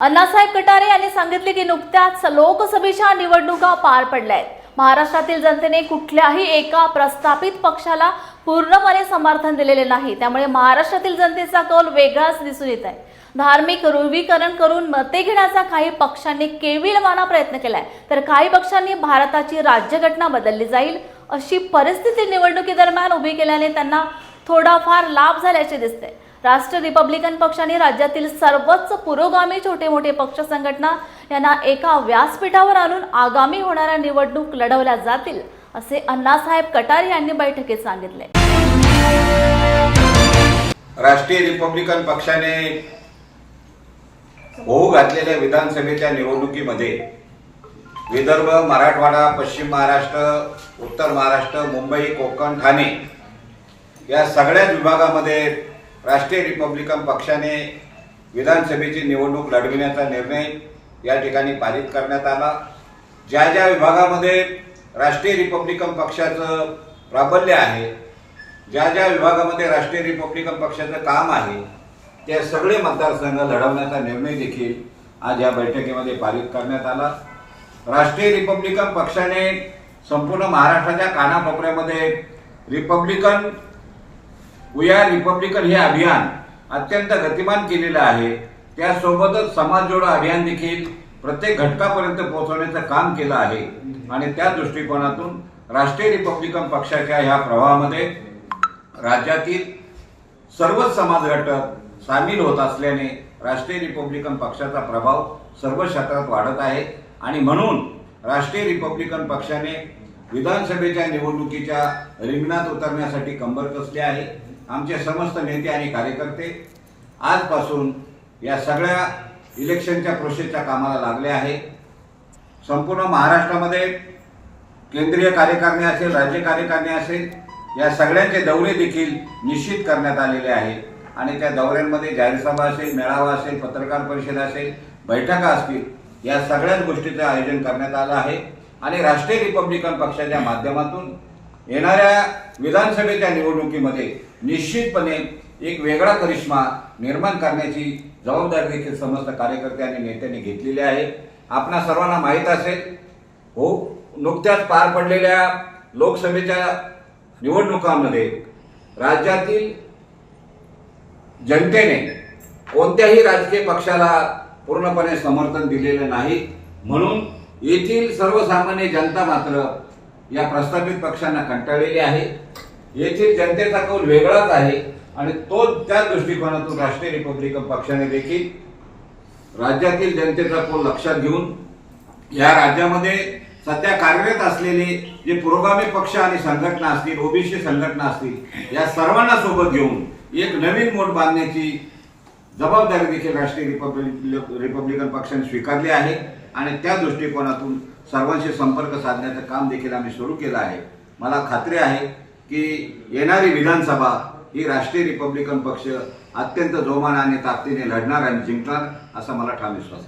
अण्णासाहेब कटारे यांनी सांगितले की नुकत्याच लोकसभेच्या निवडणुका पार पडल्या आहेत. महाराष्ट्रातील जनतेने कुठल्याही एका प्रस्थापित पक्षाला पूर्णपणे समर्थन दिलेले नाही. त्यामुळे महाराष्ट्रातील जनतेचा कौल वेगळाच दिसून येत आहे. धार्मिक रुवीकरण करून मते घेण्याचा काही पक्षांनी केविलवाना प्रयत्न केलाय. तर काही पक्षांनी भारताची राज्यघटना बदलली जाईल अशी परिस्थिती निवडणुकीदरम्यान उभी केल्याने त्यांना थोडाफार लाभ झाल्याचे दिसते राष्ट्र रिपब्लिकन पक्षाने राज्यातील सर्वच पुरोगामी छोटे मोठे पक्ष संघटना यांना एका व्यासपीठावर आणून आगामी होणाऱ्या निवडणूक लढवल्या जातील असे अण्णासाहेब कटारे यांनी बैठकीत सांगितले. राष्ट्रीय रिपब्लिकन पक्षाने होऊ घातलेल्या विधानसभेच्या निवडणुकीमध्ये विदर्भ मराठवाडा पश्चिम महाराष्ट्र उत्तर महाराष्ट्र मुंबई कोकण ठाणे या सगळ्याच विभागामध्ये राष्ट्रीय रिपब्लिकन पक्षाने विधानसभेची निवडणूक लढविण्याचा निर्णय या ठिकाणी पारित करण्यात आला. ज्या ज्या विभागामध्ये राष्ट्रीय रिपब्लिकन पक्षाचं प्राबल्य आहे ज्या ज्या विभागामध्ये राष्ट्रीय रिपब्लिकन पक्षाचं काम आहे ते सगळे मतदारसंघ लढवण्याचा निर्णय देखील आज या बैठकीमध्ये पारित करण्यात आला. राष्ट्रीय रिपब्लिकन पक्षाने संपूर्ण महाराष्ट्राच्या कानाकोपऱ्यामध्ये रिपब्लिकन वी आर रिपब्लिकन हे अभियान अत्यंत गतिमान केलेलं आहे. त्यासोबतच समाज जोडो अभियान देखील प्रत्येक घटकापर्यंत पोहोचवण्याचं काम केलं आहे. आणि त्या दृष्टिकोनातून राष्ट्रीय रिपब्लिकन पक्षाच्या ह्या प्रवाहामध्ये राज्यातील सर्वच समाज घटक सामील होत असल्याने राष्ट्रीय रिपब्लिकन पक्षाचा प्रभाव सर्व क्षेत्रात वाढत आहे. आणि म्हणून राष्ट्रीय रिपब्लिकन पक्षाने विधानसभेच्या निवडणुकीच्या रिंगणात उतरण्यासाठी कंबर कसली आहे? आमचे समस्त नेते आणि कार्यकर्ते आजपासून या सगळ्या इलेक्शनच्या प्रोसेसच्या कामाला लागले आहे. संपूर्ण महाराष्ट्रामध्ये केंद्रीय कार्यकारिणी असेल राज्य कार्यकारिणी असेल या सगळ्यांचे दौरे देखील निश्चित करण्यात आलेले आहे. आणि त्या दौऱ्यांमध्ये जाहीर सभा असेल मेळावा असेल पत्रकार परिषद असेल बैठका असतील या सगळ्याच गोष्टीचं आयोजन करण्यात आलं आहे. आणि राष्ट्रीय रिपब्लिकन पक्षाच्या माध्यमातून येणाऱ्या विधानसभेच्या निवडणुकीमध्ये निश्चितपणे एक वेगळा करिश्मा निर्माण करण्याची जबाबदारी देखील समस्त कार्यकर्ते आणि नेत्यांनी घेतलेली आहे. आपणा सर्वांना माहीत असेल हो नुकत्याच पार पडलेल्या लोकसभेच्या निवडणुकांमध्ये राज्यातील जनतेने कोणत्याही राजकीय पक्षाला पूर्णपणे समर्थन दिलेलं नाही. म्हणून येथील सर्वसामान्य जनता मात्र या प्रस्थापित पक्षांना कंटाळलेली आहे. येथील जनतेचा कौल वेगळाच आहे आणि तो त्या दृष्टिकोनातून राष्ट्रीय रिपब्लिकन पक्षाने देखील राज्यातील जनतेचा कौल लक्षात घेऊन या राज्यामध्ये सध्या कार्यरत असलेले जे पुरोगामी पक्ष आणि संघटना असतील ओबीसी संघटना असतील या सर्वांना सोबत घेऊन एक नवीन मोड बांधण्याची जबाबदारी देखील राष्ट्रीय रिपब्लिक रिपब्लिकन पक्षाने स्वीकारली आहे. आणि त्या दृष्टिकोनातून सर्वांशी संपर्क साधण्याचं काम देखील आम्ही सुरू केलं आहे. मला खात्री आहे की येणारी विधानसभा ही राष्ट्रीय रिपब्लिकन पक्ष अत्यंत जोमाने आणि ताकदीने लढणार आणि जिंकणार असा मला ठाम विश्वास आहे.